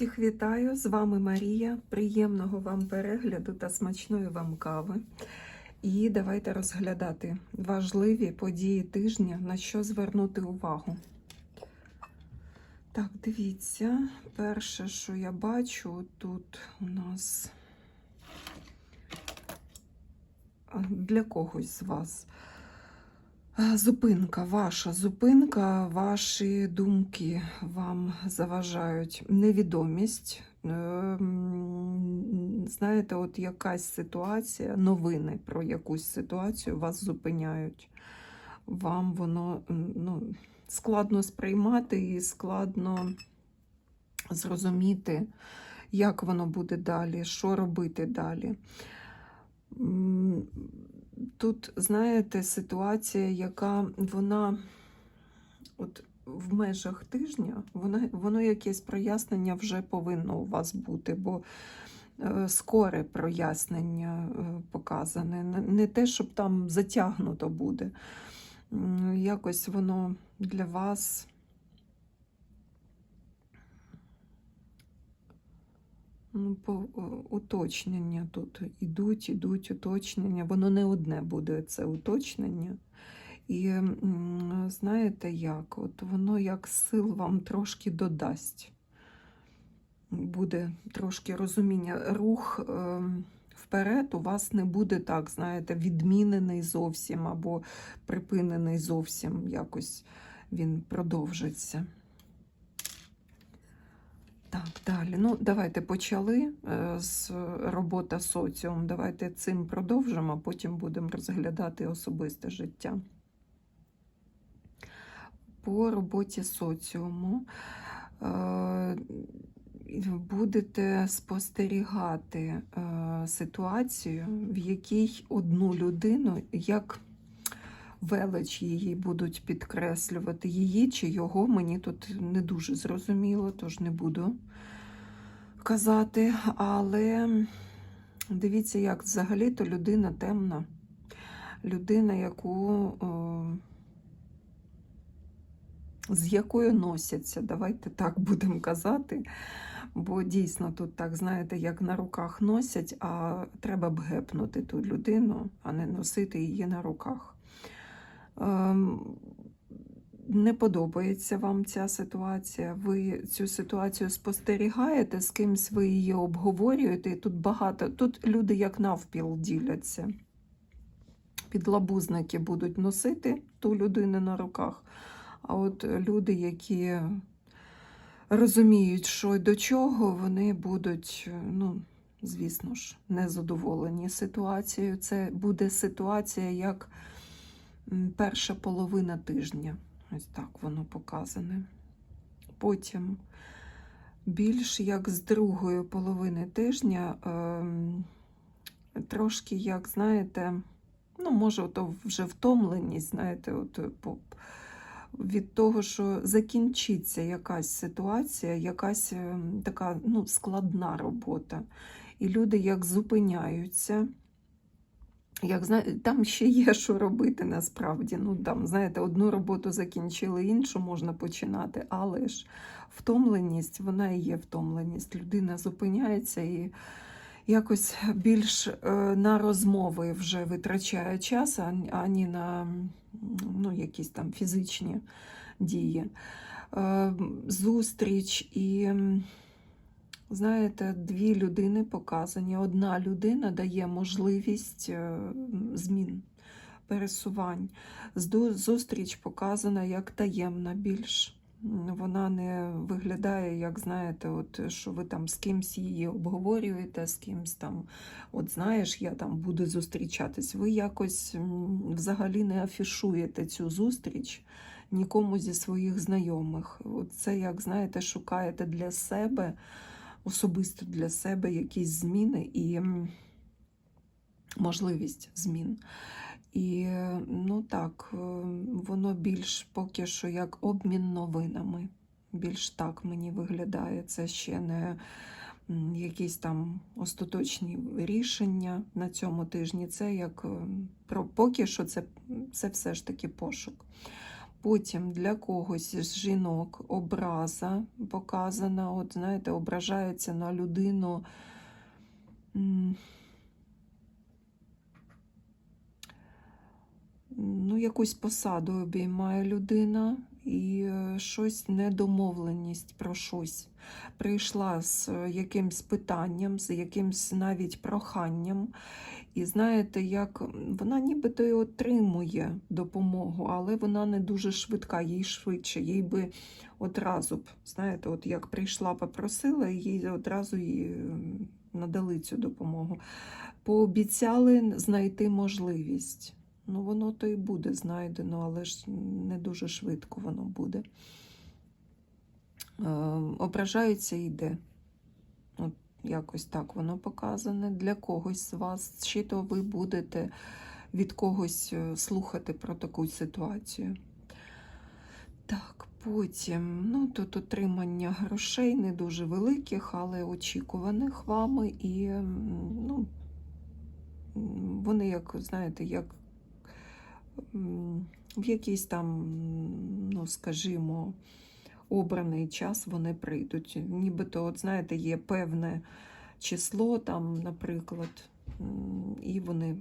Всіх вітаю! З вами Марія. Приємного вам перегляду та смачної вам кави. І давайте розглядати важливі події тижня, на що звернути увагу. Так, дивіться, перше, що я бачу, тут у нас для когось з вас. Зупинка, ваша зупинка, ваші думки вам заважають. Невідомість. Ем, Знаєте, от якась ситуація, новини про якусь ситуацію вас зупиняють. Вам воно ну, складно сприймати і складно зрозуміти, як воно буде далі, що робити далі. Тут, знаєте, ситуація, яка вона от в межах тижня, вона, воно якесь прояснення вже повинно у вас бути, бо е, скоре прояснення е, показане. Не- Не те, щоб там затягнуто буде. Якось воно для вас. Ну, по о, уточнення тут ідуть, ідуть уточнення. Воно не одне буде це уточнення. І знаєте як? От воно як сил вам трошки додасть. Буде трошки розуміння. Рух е, вперед у вас не буде так, знаєте, відмінений зовсім або припинений зовсім. Якось він продовжиться. Так, далі. Ну, давайте почали е, з робота соціум. Давайте цим продовжимо, а потім будемо розглядати особисте життя. По роботі соціуму е, будете спостерігати е, ситуацію, в якій одну людину як велич її будуть підкреслювати. Її чи його мені тут не дуже зрозуміло, тож не буду казати. Але дивіться, як взагалі-то людина темна. Людина, яку, о, з якою носяться, давайте так будемо казати. Бо дійсно тут так, знаєте, як на руках носять, а треба б гепнути ту людину, а не носити її на руках. Ем, Не подобається вам ця ситуація. Ви цю ситуацію спостерігаєте, з кимсь ви її обговорюєте. І тут багато. Тут люди як навпіл діляться. Підлабузники будуть носити ту людину на руках. А от люди, які розуміють, що й до чого, вони будуть, ну, звісно ж, незадоволені ситуацією. Це буде ситуація як перша половина тижня. Ось так воно показане. Потім більш як з другої половини тижня, ем, трошки, як знаєте, ну, може, то вже втомленість, знаєте, от, е, від того, що закінчиться якась ситуація, якась ем, така ну, складна робота. І люди як зупиняються. Як зна... Там ще є що робити насправді. Ну, там, знаєте, одну роботу закінчили, іншу можна починати, але ж втомленість, вона і є втомленість. Людина зупиняється і якось більш е, на розмови вже витрачає час, ані на ну, якісь там фізичні дії. Е, Зустріч і. Знаєте, дві людини показані. Одна людина дає можливість е, змін, пересувань. Зустріч показана як таємна більш. Вона не виглядає, як знаєте, от що ви там з кимсь її обговорюєте, з кимсь там, от знаєш, я там буду зустрічатись. Ви якось взагалі не афішуєте цю зустріч нікому зі своїх знайомих. Це, як знаєте, шукаєте для себе особисто для себе якісь зміни і можливість змін. І ну так, е, воно більш поки що як обмін новинами. Більш так мені виглядає. Це ще не якісь там остаточні рішення на цьому тижні. Це як е, поки що це, це все ж таки пошук. Потім для когось з жінок образа показана. От, знаєте, ображається на людину. Ну, якусь посаду обіймає людина і е, щось недомовленість про щось. Прийшла з е, якимсь питанням, з якимсь навіть проханням. І знаєте, як вона нібито і отримує допомогу, але вона не дуже швидка, їй швидше, їй би одразу б, знаєте, от як прийшла, попросила, їй одразу їй е, надали цю допомогу. Пообіцяли знайти можливість. Ну, воно то і буде знайдено, але ж не дуже швидко воно буде. Е, ображається і йде. От якось так воно показане. Для когось з вас, чи то ви будете від когось е, слухати про таку ситуацію. Так, потім, ну, тут отримання грошей не дуже великих, але очікуваних вами. І ну, вони, як, знаєте, як в якийсь там, ну, скажімо, обраний час вони прийдуть. Нібито, от знаєте, є певне число, там, наприклад, і вони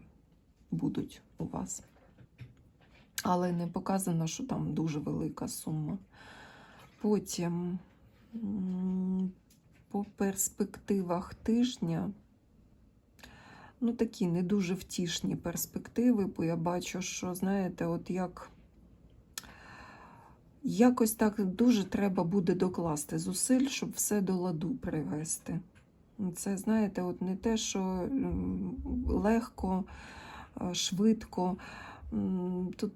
будуть у вас. Але не показано, що там дуже велика сума. Потім по перспективах тижня. Ну, такі не дуже втішні перспективи, бо я бачу, що, знаєте, от як якось так дуже треба буде докласти зусиль, щоб все до ладу привести. Це, знаєте, от не те, що легко, е, швидко, тут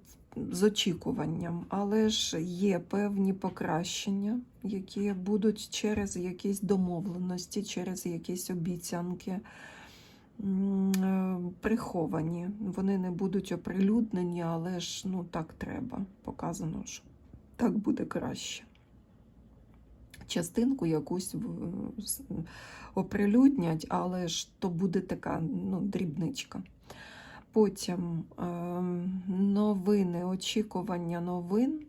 з очікуванням, але ж є певні покращення, які будуть через якісь домовленості, через якісь обіцянки приховані. Вони не будуть оприлюднені, але ж ну так треба. Показано, що так буде краще. Частинку якусь оприлюднять, але ж то буде така ну, дрібничка. Потім е, новини, очікування новин,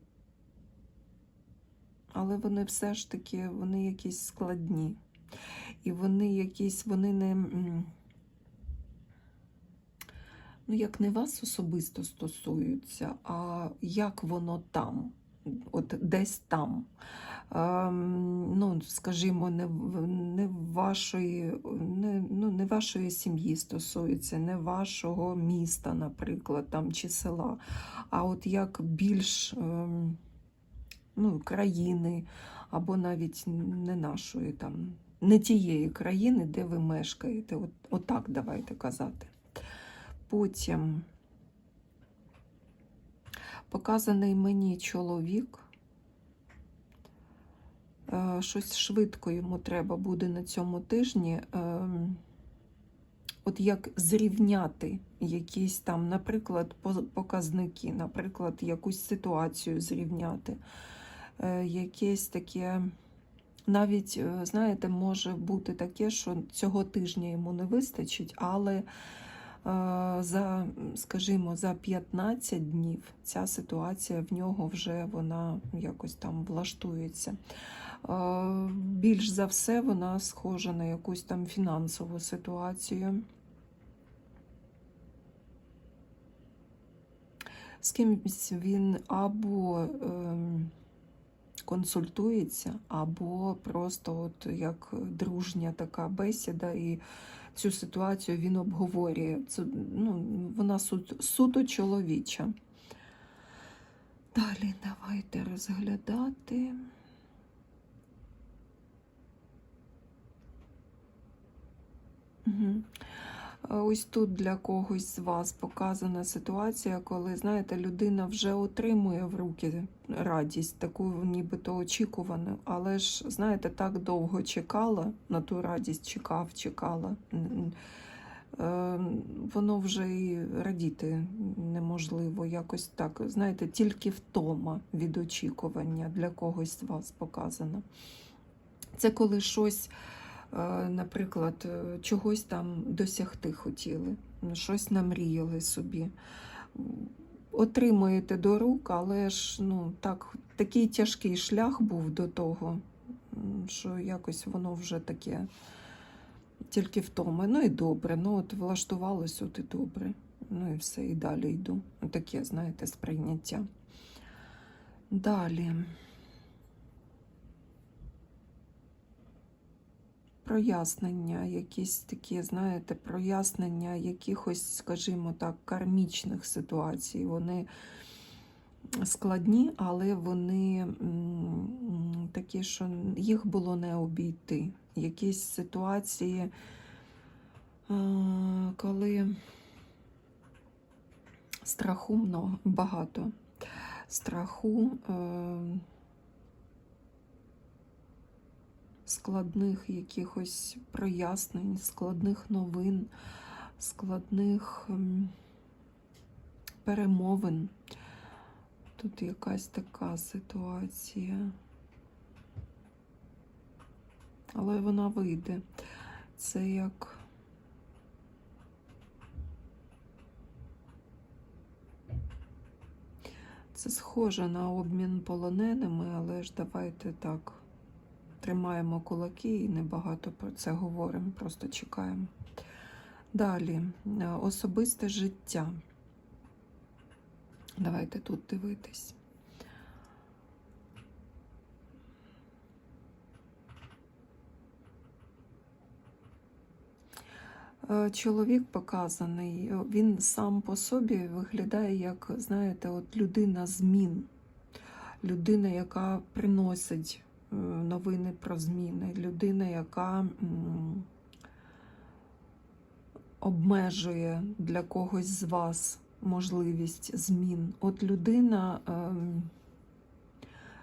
але вони все ж таки вони якісь складні. І вони якісь, вони не. Ну, як не вас особисто стосуються, а як воно там, от десь там. Ем, ну, скажімо, не, не вашої, не, ну, не вашої сім'ї стосується, не вашого міста, наприклад, там, чи села, а от як більш ем, ну, країни, або навіть не нашої, там, не тієї країни, де ви мешкаєте. От, отак давайте казати. Потім показаний мені чоловік. Е, Щось швидко йому треба буде на цьому тижні. ем, От як зрівняти якісь там, наприклад, показники, наприклад, якусь ситуацію зрівняти. Е, Якесь таке, навіть, е, знаєте, може бути таке, що цього тижня йому не вистачить, але за, скажімо, за 15 днів ця ситуація в нього вже вона якось там влаштується. Більш за все, вона схожа на якусь там фінансову ситуацію. З кимось він або ем, консультується, або просто от як дружня така бесіда, і цю ситуацію він обговорює. Це, ну, вона су- суто чоловіча. Далі давайте розглядати. Угу. Ось тут для когось з вас показана ситуація, коли, знаєте, людина вже отримує в руки радість, таку нібито очікувану, але ж, знаєте, так довго чекала на ту радість, чекав, чекала. Е, Воно вже і радіти неможливо. Якось так, знаєте, тільки втома від очікування для когось з вас показана. Це коли щось е, наприклад, е, чогось там досягти хотіли, щось намріяли собі. отримуєте до рук, але ж ну, так, такий тяжкий шлях був до того, що якось воно вже таке тільки втоми. Ну і добре, ну от влаштувалось, от і добре. Ну і все, і далі йду. Таке, знаєте, сприйняття. Далі. Прояснення, якісь такі, знаєте, прояснення якихось, скажімо так, кармічних ситуацій. Вони складні, але вони такі, що їх було не обійти. Якісь ситуації, е, коли страху багато. Страху. Е, складних якихось прояснень, складних новин, складних ем, перемовин. Тут якась така ситуація. Але вона вийде. Це як. Це схоже на обмін полоненими, але ж давайте так. Тримаємо кулаки і небагато про це говоримо, просто чекаємо. Далі, е, особисте життя. Давайте тут дивитись. Е, Чоловік показаний, е, він сам по собі виглядає як, знаєте, от людина змін, людина, яка приносить новини про зміни, людина, яка обмежує для когось з вас можливість змін. От людина, ем,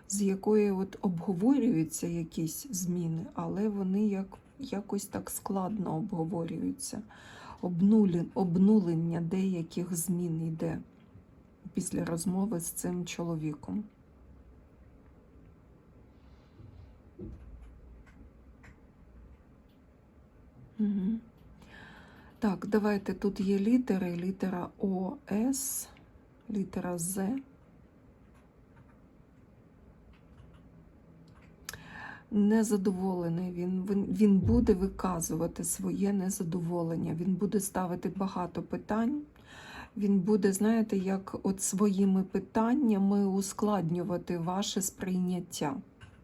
з якої от обговорюються якісь зміни, але вони як, якось так складно обговорюються. Обнулення деяких змін йде після розмови з цим чоловіком. Так, давайте тут є літери. Літера О, С, літера З. Незадоволений він, він, він буде виказувати своє незадоволення, він буде ставити багато питань. Він буде, знаєте, як от своїми питаннями ускладнювати ваше сприйняття.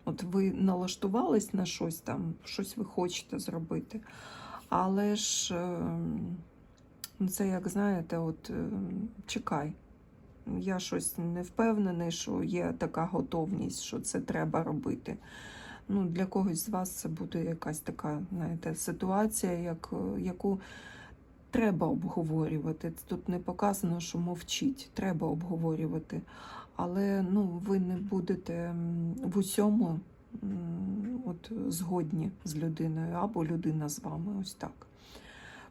От ви налаштувались на щось там, щось ви хочете зробити. Але ж е, ну, це, як знаєте, от е, чекай. Я щось не впевнений, що є така готовність, що це треба робити. Ну, Для когось з вас це буде якась така знаєте, ситуація, як, яку треба обговорювати. Тут не показано, що мовчіть, треба обговорювати. Але ну, ви не будете в усьому от, згодні з людиною, або людина з вами, ось так.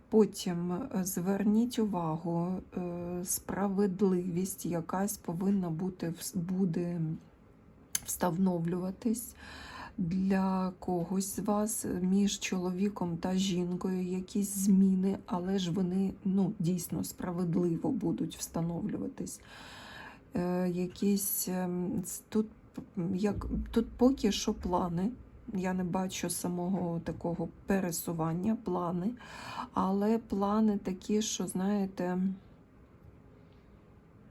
Потім е, зверніть увагу, е, справедливість якась повинна бути буде встановлюватись для когось з вас між чоловіком та жінкою якісь зміни, але ж вони ну, дійсно справедливо будуть встановлюватись. Е, якісь ем, тут, як, тут поки що плани. Я не бачу самого такого пересування, плани, але плани такі, що, знаєте,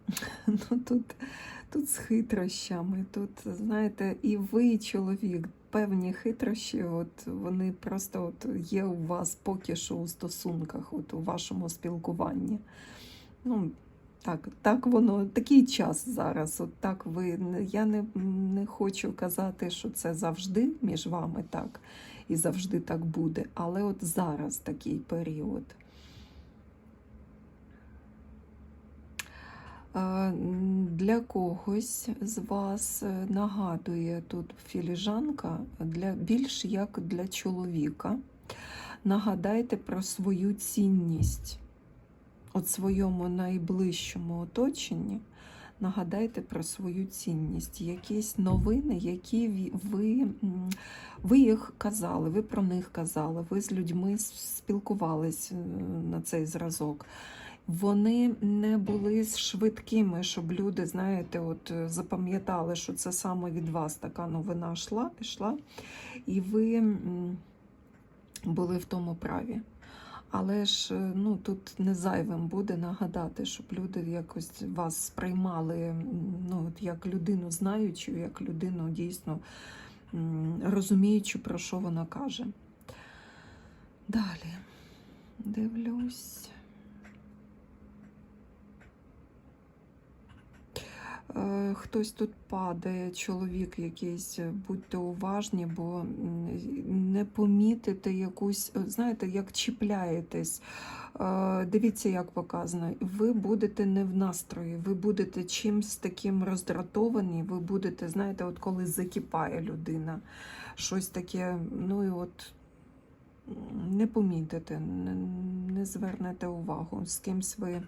ну тут, тут з хитрощами, тут, знаєте, і ви, чоловік, певні хитрощі, от вони просто от є у вас поки що у стосунках, от у вашому спілкуванні. Ну, так, так воно, такий час зараз. От так ви, я не, не хочу казати, що це завжди між вами так, і завжди так буде. Але от зараз такий період. Е, Для когось з вас е, нагадує тут філіжанка для більш як для чоловіка. Нагадайте про свою цінність от своєму найближчому оточенні. Нагадайте про свою цінність, якісь новини, які ви, ви їх казали, ви про них казали, ви з людьми спілкувались е, на цей зразок. вони не були швидкими, щоб люди, знаєте, от е, запам'ятали, що це саме від вас така новина йшла, йшла, і ви були в тому праві. Але ж е, ну, тут не зайвим буде нагадати, щоб люди якось вас сприймали ну, от як людину знаючу, як людину дійсно розуміючу, про що вона каже. Далі дивлюсь. Е, Хтось тут падає, чоловік якийсь, е, будьте уважні, бо не помітите якусь, знаєте, як чіпляєтесь. Е, Дивіться, як показано. Ви будете не в настрої, ви будете чимсь таким роздратовані, ви будете, знаєте, от коли закипає людина, щось таке, ну і от не помітите, не звернете увагу, з кимсь ви.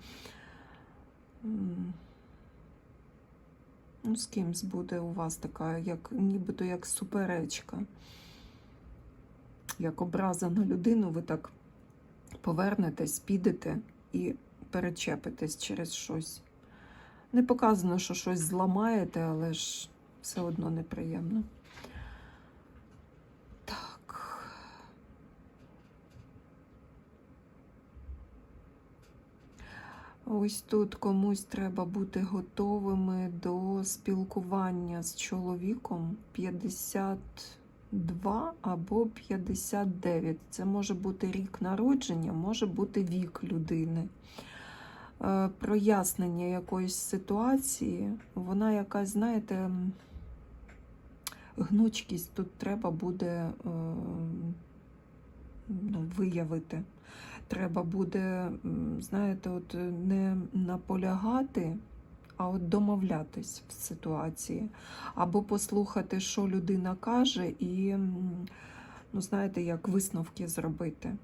Ну, з кимсь буде у вас така, як, нібито як суперечка. Як образа на людину, ви так повернетесь, підете і перечепитесь через щось. Не показано, що щось зламаєте, але ж все одно неприємно. Так. Ось тут комусь треба бути готовими до спілкування з чоловіком 52 або 59. Це може бути рік народження, може бути вік людини. Е, Прояснення якоїсь ситуації, вона якась, знаєте, гнучкість тут треба буде е, ну, виявити треба буде, знаєте, от не наполягати, а от домовлятись в ситуації. Або послухати, що людина каже, і, ну, знаєте, як висновки зробити.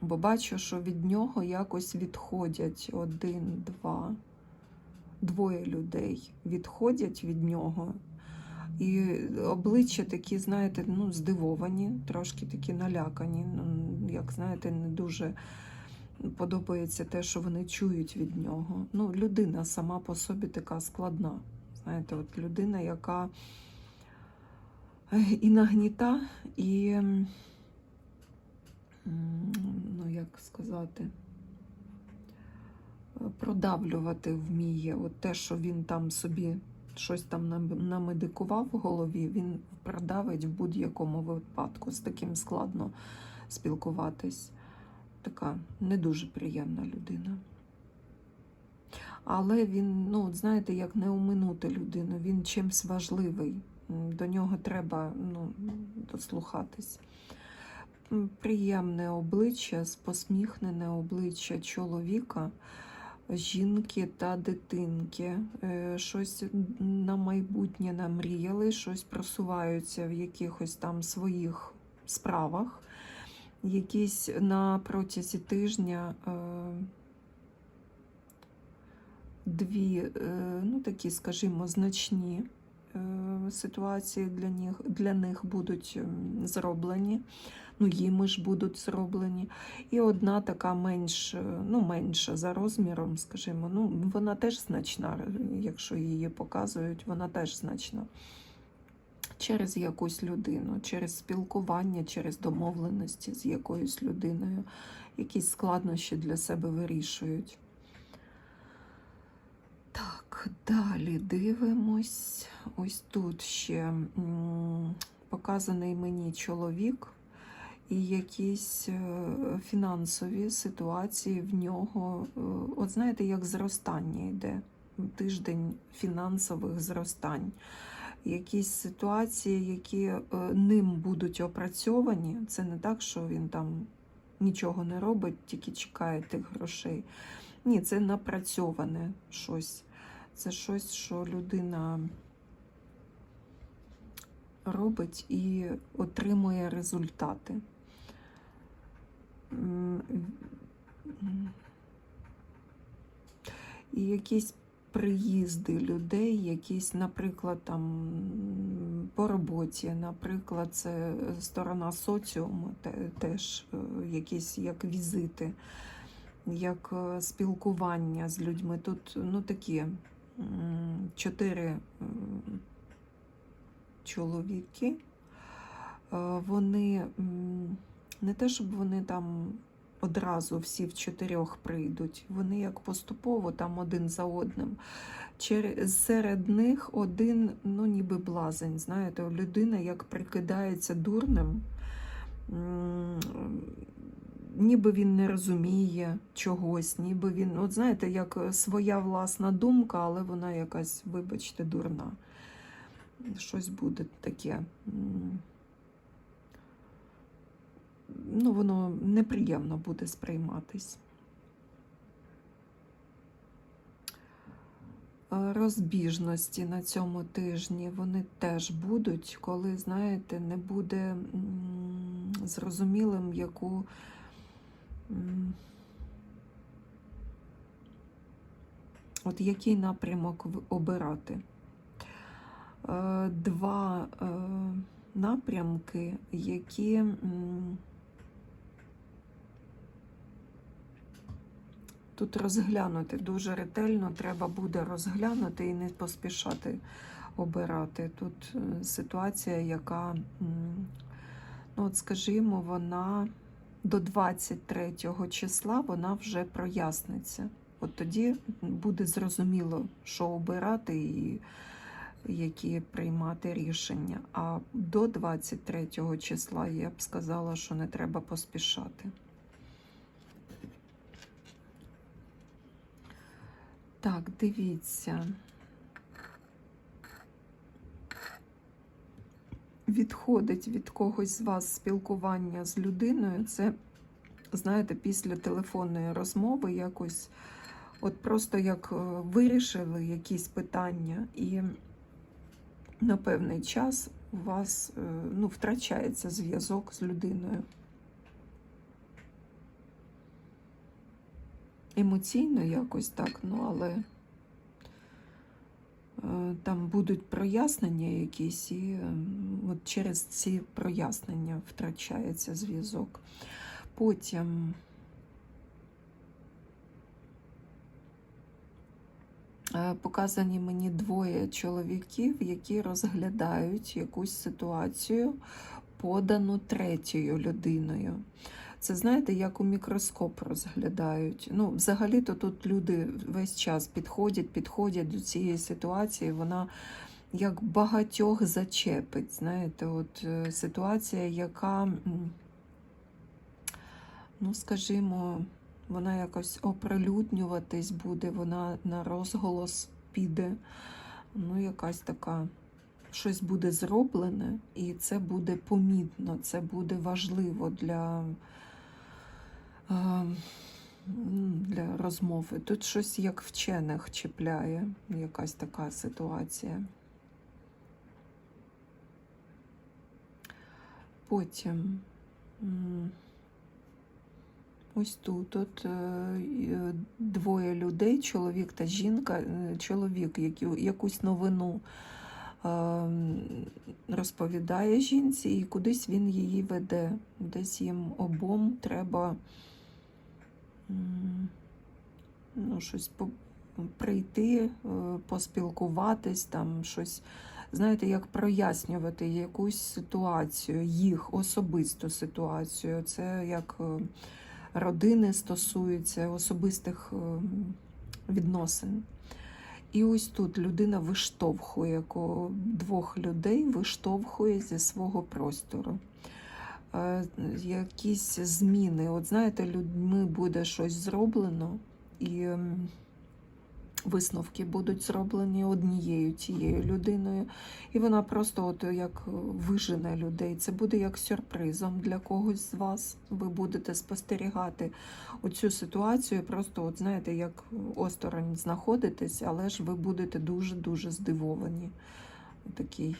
Бо бачу, що від нього якось відходять один, два, двоє людей відходять від нього. І обличчя такі, знаєте, ну, здивовані, трошки такі налякані. Ну, як знаєте, не дуже подобається те, що вони чують від нього. Ну, людина сама по собі така складна. Знаєте, от людина, яка е, і нагніта, і, ну, як сказати, продавлювати вміє. От те, що він там собі щось там намедикував в голові, він продавить в будь-якому випадку. З таким складно спілкуватись. Така не дуже приємна людина. Але він, ну, знаєте, як не оминути людину, він чимсь важливий. До нього треба ну, дослухатись. Приємне обличчя, посміхнене обличчя чоловіка жінки та дитинки. Е, Щось на майбутнє намріяли, щось просуваються в якихось там своїх справах. Якісь на протязі тижня е, дві, е, ну такі, скажімо, значні е, ситуації для них, для них будуть зроблені, ну, їми ж будуть зроблені. І одна така менш, ну, менша за розміром, скажімо, ну, вона теж значна, якщо її показують, вона теж значна. Через якусь людину, через спілкування, через домовленості з якоюсь людиною, якісь складнощі для себе вирішують. Так, далі дивимось. Ось тут ще показаний мені чоловік і якісь е, фінансові ситуації в нього. е, От знаєте, як зростання йде. Тиждень фінансових зростань. Якісь ситуації, які е, ним будуть опрацьовані. Це не так, що він там нічого не робить, тільки чекає тих грошей. Ні, це напрацьоване щось. Це щось, що людина робить і отримує результати. І якісь приїзди людей, якісь, наприклад, там по роботі, наприклад, це сторона соціуму, те- теж е, якісь як візити, як е, спілкування з людьми. Тут ну, такі чотири чоловіки. Е, Вони не те, щоб вони там одразу всі в чотирьох прийдуть. Вони як поступово там один за одним. Чер- Серед них один, ну ніби блазень, знаєте, людина як прикидається дурним, ніби він не розуміє чогось, ніби він, от знаєте, як своя власна думка, але вона якась, вибачте, дурна. Щось буде таке. Ну, воно неприємно буде сприйматись. Е, Розбіжності на цьому тижні вони теж будуть, коли, знаєте, не буде зрозумілим, яку от який напрямок обирати. Е, Два е, напрямки, які тут розглянути дуже ретельно, треба буде розглянути і не поспішати обирати. Тут е, ситуація, яка, ну от скажімо, вона до 23 числа вона вже проясниться. От тоді буде зрозуміло, що обирати і які приймати рішення. А до 23 числа я б сказала, що не треба поспішати. Так, дивіться. Відходить від когось з вас спілкування з людиною. Це, знаєте, після телефонної розмови якось, от просто як е, вирішили якісь питання, і на певний час у вас е, ну, втрачається зв'язок з людиною. Емоційно якось так, ну але е, там будуть прояснення якісь, і е, от через ці прояснення втрачається зв'язок. Потім е, показані мені двоє чоловіків, які розглядають якусь ситуацію, подану третьою людиною. Це знаєте, як у мікроскоп розглядають. Ну, взагалі-то тут люди весь час підходять, підходять до цієї ситуації. Вона як багатьох зачепить. Знаєте, от е, ситуація, яка, ну, скажімо, вона якось оприлюднюватись буде, вона на розголос піде. Ну, якась така. Щось буде зроблене, і це буде помітно, це буде важливо для для розмови. Тут щось як вчених чіпляє, якась така ситуація. Потім ось тут от, е, е, двоє людей, чоловік та жінка, Е, чоловік якусь новину розповідає жінці, і кудись він її веде. Десь їм обом треба ну, щось по- прийти, е, поспілкуватись, там щось, знаєте, як прояснювати якусь ситуацію, їх особисту ситуацію. Це як е, родини стосується особистих е, відносин. І ось тут людина виштовхує двох людей, виштовхує зі свого простору. Якісь зміни. От знаєте, людьми буде щось зроблено, і висновки будуть зроблені однією тією людиною, і вона просто от як вижене людей. Це буде як сюрпризом для когось з вас. Ви будете спостерігати оцю ситуацію, просто, от знаєте, як осторонь знаходитесь, але ж ви будете дуже-дуже здивовані такій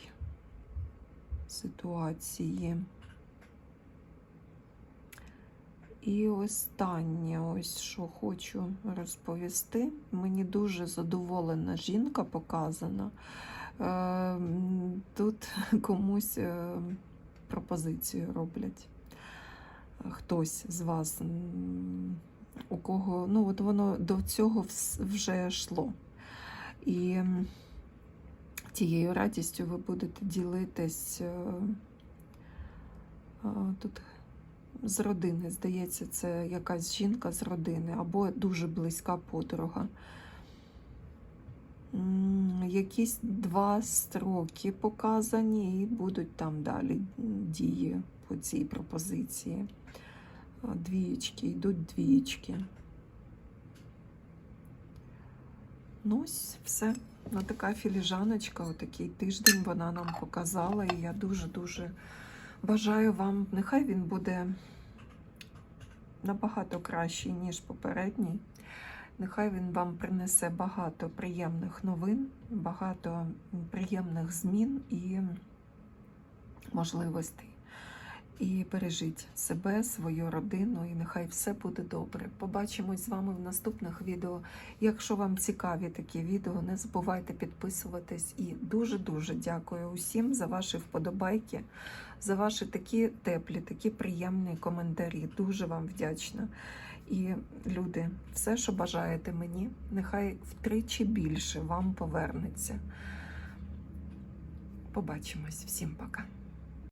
ситуації. І останнє, ось що хочу розповісти. Мені дуже задоволена жінка показана. Е, Тут комусь е, пропозицію роблять. Хтось з вас, у кого ну от воно до цього вже йшло. І тією радістю ви будете ділитись е, тут з родини. Здається, це якась жінка з родини або дуже близька подруга. Якісь два строки показані, і будуть там далі дії по цій пропозиції. А, Двієчки, йдуть двієчки. Ну, ось все. Ну, така філіжаночка, отакий тиждень вона нам показала, і я дуже-дуже бажаю вам, нехай він буде набагато кращий, ніж попередній. Нехай він вам принесе багато приємних новин, багато приємних змін і можливостей. І бережіть себе, свою родину, і нехай все буде добре. Побачимось з вами в наступних відео. Якщо вам цікаві такі відео, не забувайте підписуватись. І дуже-дуже дякую усім за ваші вподобайки, за ваші такі теплі, такі приємні коментарі. Дуже вам вдячна. І люди, все, що бажаєте мені, нехай втричі більше вам повернеться. Побачимось. Всім пока.